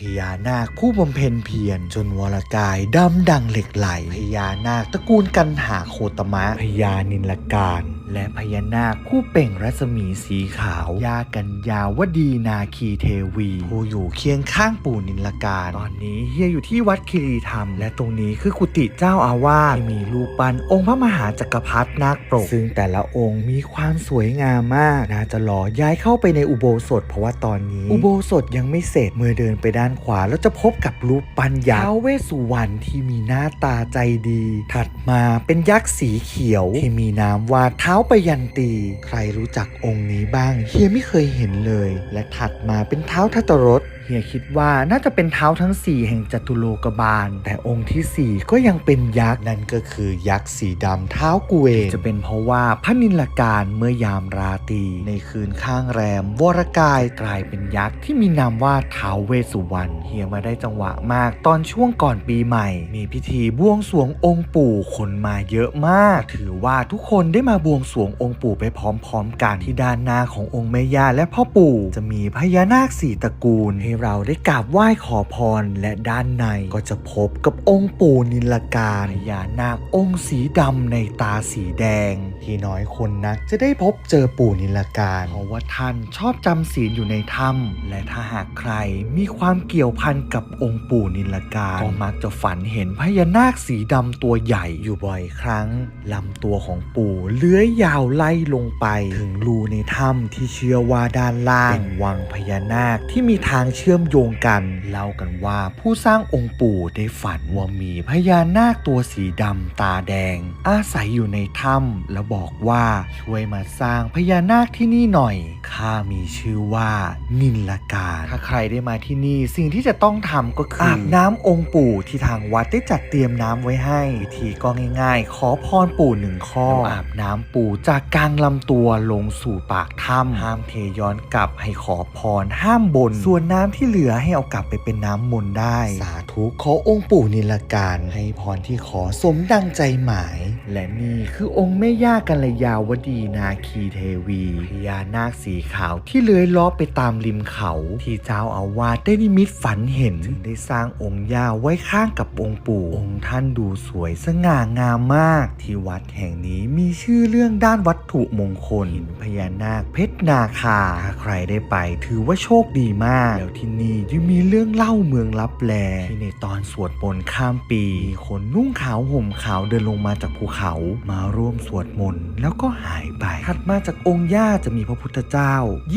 พญานาคผู้บำเพ็ญเพียรจนวรกายดำดังเหล็กไหลพญานาคตระกูลกันหาโคตมะพญานินลการ และพญานาคผู้เป่งรัศมีสีขาวยากันยาวดีนาคีเทวี ผู้อยู่เคียงข้างปู่นินลการตอนนี้เฮียอยู่ที่วัดคีรีธรรม และตรงนี้คือกุฏิเจ้าอาวาสที่มีรูปปั้นองค์พระมหาจักรพรรดินาคปรก ซึ่งแต่ละองค์มีความสวยงามมาก น่าจะหล่อย้ายเข้าไปในอุโบสถ เพราะว่าตอนนี้ อุโบสถยังไม่เสร็จเมื่อเดินไปด้านขวาแล้วจะพบกับรูปปั้นยักษ์ท้าวเวสสุวรรณที่มีหน้าตาใจดี ถัดมาเป็นยักษ์สีเขียวที่มีนามว่าเท้าไปยันตี ใครรู้จักองค์นี้บ้าง เฮียไม่เคยเห็นเลย และถัดมาเป็นเท้าทัตตรถ ฮียคิดว่าน่าจะเป็นเท้าทั้ง 4 แห่งจัตุโลกบาล แต่องค์ทีสี่ 4 ก็ยังเป็นยักษ์นั่นก็คือยักษ์สีดำเท้ากุเวจะเป็นเพราะว่าพระนิลการเมื่อยามราตรีในคืนข้างแรม วรกายกลายเป็นยักษ์ที่มีนามว่าเท้าเวสุวรรณเฮียมาได้จังหวะมากตอนช่วงก่อนปีใหม่ มีพิธีบวงสรวงองค์ปู่คนมาเยอะมาก ถือว่าทุกคนได้มาบวงสรวงองค์ปู่ไปพร้อมๆ กันที่ด้านหน้าขององค์แม่ย่าและพ่อปู่จะมีพญานาคสี่ตระกูลให้เราได้กราบไหว้ขอพรและด้านในก็จะพบกับองค์ปู่นิลกาพญานาคองค์สีดำในตาสีแดง ที่น้อยคนนักจะได้พบเจอปู่นิลกาเพราะว่าท่านชอบจำศีลอยู่ในถ้ำและถ้าหากใครมีความเกี่ยวพันกับองค์ปู่นิลกาก็มักจะฝันเห็นพญานาคสีดำตัวใหญ่อยู่บ่อยครั้งลำตัวของปู่เลื้อยยาวไล่ลงไป ถึงรูในถ้ำที่เชื่อว่าด้านล่างเป็นวังพญานาคที่มีทางเชื่อมโยงกัน เล่ากันว่าผู้สร้างองค์ปู่ได้ฝันว่ามีพญานาคตัวสีดำตาแดง อาศัยอยู่ในถ้ำแล้วบอกว่าช่วยมาสร้างพญานาคที่นี่หน่อยข้ามีชื่อว่านินลการถ้าใครได้มาที่นี่สิ่งที่จะต้องทำก็คืออาบน้ำองค์ปู่ที่ทางวัดได้จัดเตรียมน้ำไว้ให้วิธีก็ง่าย ๆ ขอพรปู่หนึ่งข้ออาบน้ำปู่จากกลางลำตัวลงสู่ปากถ้ำห้ามเทย้อนกลับให้ขอพรห้ามบนส่วนน้ำที่เหลือให้เอากลับไปเป็นน้ำมนต์ได้ สา ธุกขอองค์ปู่นิลการให้พรที่ขอสมดังใจหมาย และนี่คือองค์แม่ย่ากัลยาวดีนาคีเทวีพญานาคสีขาวที่เลื้อยล้อไปตามริมเขา ที่เจ้าอาวาสได้นิมิตฝันเห็นจึงได้สร้างองค์ย่าไว้ข้างกับองค์ปู่องค์ท่านดูสวยสง่างามมาก ที่วัดแห่งนี้มีชื่อเรื่องด้านวัตถุมงคลหินพญานาคเพชรนาคาถ้าใครได้ไปถือว่าโชคดีมาก แล้วที่นี่ยังมีเรื่องเล่าเมืองลับแลที่ในตอนสวดมนต์ข้ามปี มีคนนุ่งขาวห่มขาวเดินลงมาจากภูเขามาร่วมสวดมนต์แล้วก็หายไปถัดมาจากองค์ย่าจะมีพระพุทธเจ้า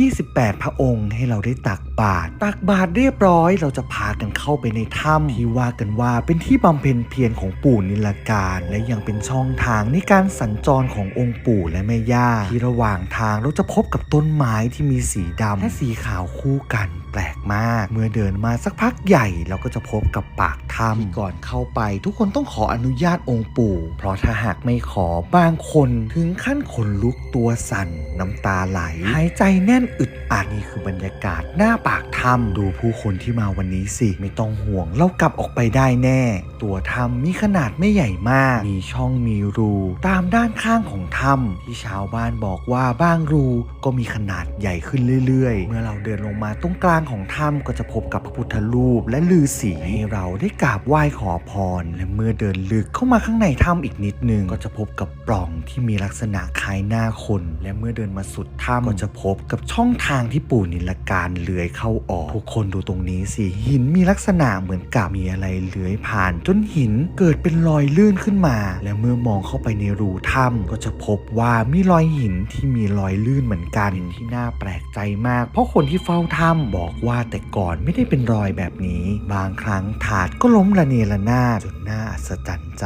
28 พระองค์ให้เราได้ตักบาตรตักบาตรเรียบร้อย เราจะพากันเข้าไปในถ้ำที่ว่ากันว่าเป็นที่บำเพ็ญเพียรของปู่นิลการและยังเป็นช่องทางในการสัญจรขององค์ปู่และแม่ย่า ที่ระหว่างทางเราจะพบกับต้นไม้ที่มีสีดำและสีขาวคู่กันแปลกมาก เมื่อเดินมาสักพักใหญ่เราก็จะพบกับปากถ้ำที่ก่อนเข้าไป ทุกคนต้องขออนุญาตองค์ปู่ เพราะถ้าหากไม่ขอบางคนถึงขั้นขนลุกตัวสั่นน้ำตาไหล หายใจแน่นอึดอัดนี่คือบรรยากาศหน้าปากถ้ำดูผู้คนที่มาวันนี้สิไม่ต้องห่วงเรากลับออกไปได้แน่ ตัวถ้ำมีขนาดไม่ใหญ่มาก มีช่องมีรูตามด้านข้างของถ้ำที่ชาวบ้านบอกว่าบางรูก็มีขนาดใหญ่ขึ้นเรื่อยๆ เมื่อเราเดินลงมาตรงกลางของถ้ำก็จะพบกับพระพุทธรูปและลือสีให้เราได้กราบไหว้ขอพร และเมื่อเดินลึกเข้ามาข้างในถ้ำอีกนิดนึง ก็จะพบกับปล่องที่มีลักษณะคล้ายหน้าคน และเมื่อเดินมาสุดถ้ำก็จะพบกับช่องทางที่ปู่นิลการเลื้อยเข้าออกทุกคนดูตรงนี้สิหินมีลักษณะเหมือนกับมีอะไรเลื้อยผ่าน จนหินเกิดเป็นรอยลื่นขึ้นมา และเมื่อมองเข้าไปในรูถ้ำก็จะพบว่ามีรอยหินที่มีรอยลื่นเหมือนกันที่น่าแปลกใจมาก เพราะคนที่เฝ้าถ้ำบอกว่าแต่ก่อนไม่ได้เป็นรอยแบบนี้ บางครั้งถาดก็ล้มระเนระนาดจนน่าอัศจรรย์ใจ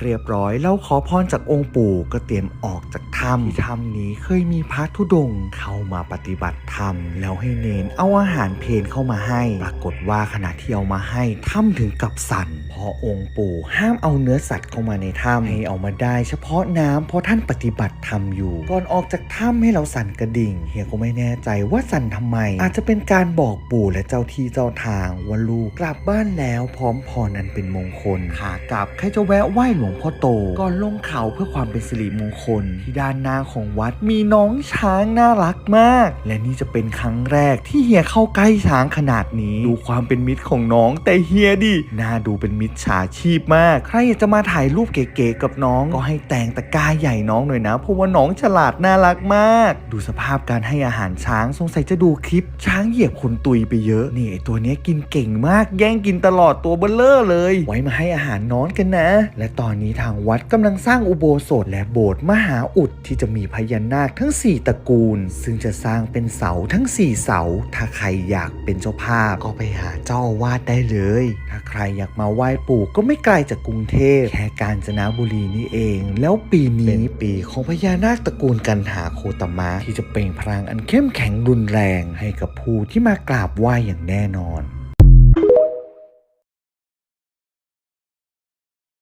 เรียบร้อยแล้วขอพรจากองค์ปู่ก็เตรียมออกจากถ้ำที่ถ้ำนี้เคยมีพระธุดงเข้ามาปฏิบัติธรรม แล้วให้เนนเอาอาหารเพนเข้ามาให้ ปรากฏว่าขณะที่เอามาให้ถ้ำถึงกับสั่นเพราะองค์ปู่ห้ามเอาเนื้อสัตว์เข้ามาในถ้ำให้เอามาได้ เฉพาะน้ำเพราะท่านปฏิบัติธรรมอยู่ ก่อนออกจากถ้ำให้เราสั่นกระดิ่งเฮียก็ไม่แน่ใจว่าสั่นทำไม อาจจะเป็นการบอกปู่และเจ้าที่เจ้าทางว่าลูกกลับบ้านแล้วพร้อมพรนันเป็นมงคลขากลับใครจะแวะไหว้หลวงพ่อโตก่อนลงเขาเพื่อความเป็นสิริมงคล ที่ด้านหน้าของวัดมีน้องช้างน่ารักมาก และนี่จะเป็นครั้งแรกที่เฮียเข้าเข้าใกล้ช้างขนาดนี้ ดูความเป็นมิตรของน้องแต่เฮียดิน่าดูเป็นมิตรฉาชีพมาก ใครอยากจะมาถ่ายรูปเก๋ๆกับน้องก็ให้แต่งตะกร้าใหญ่น้องหน่อยนะเพราะว่าน้องฉลาดน่ารักมาก ดูสภาพการให้อาหารช้างสงสัยจะดูคลิป ช้างเหยียบคนตุยไปเยอะนี่ไอตัวเนี้ยกินเก่งมากแย่งกินตลอดตัวเบลเลอร์เลย ไว้มาให้อาหารนองกันนะ และตอนนี้ทางวัดกำลังสร้างอุโบสถและโบสถ์มหาอุดที่จะมีพญานาคทั้ง 4 ตระกูล ซึ่งจะสร้างเป็นเสาทั้ง 4 เสา ถ้าใครอยากเป็นเจ้าภาพก็ไปหาเจ้าวาสได้เลย ถ้าใครอยากมาไหว้ปู่ก็ไม่ไกลจากกรุงเทพแค่กาญจนบุรีนี่เอง แล้วปีนี้เป็นปีของพญานาคตระกูลกันหาโคตมะที่จะเปล่งพลังอันเข้มแข็งรุนแรงให้กับผู้ที่มากราบไหว้อย่างแน่นอน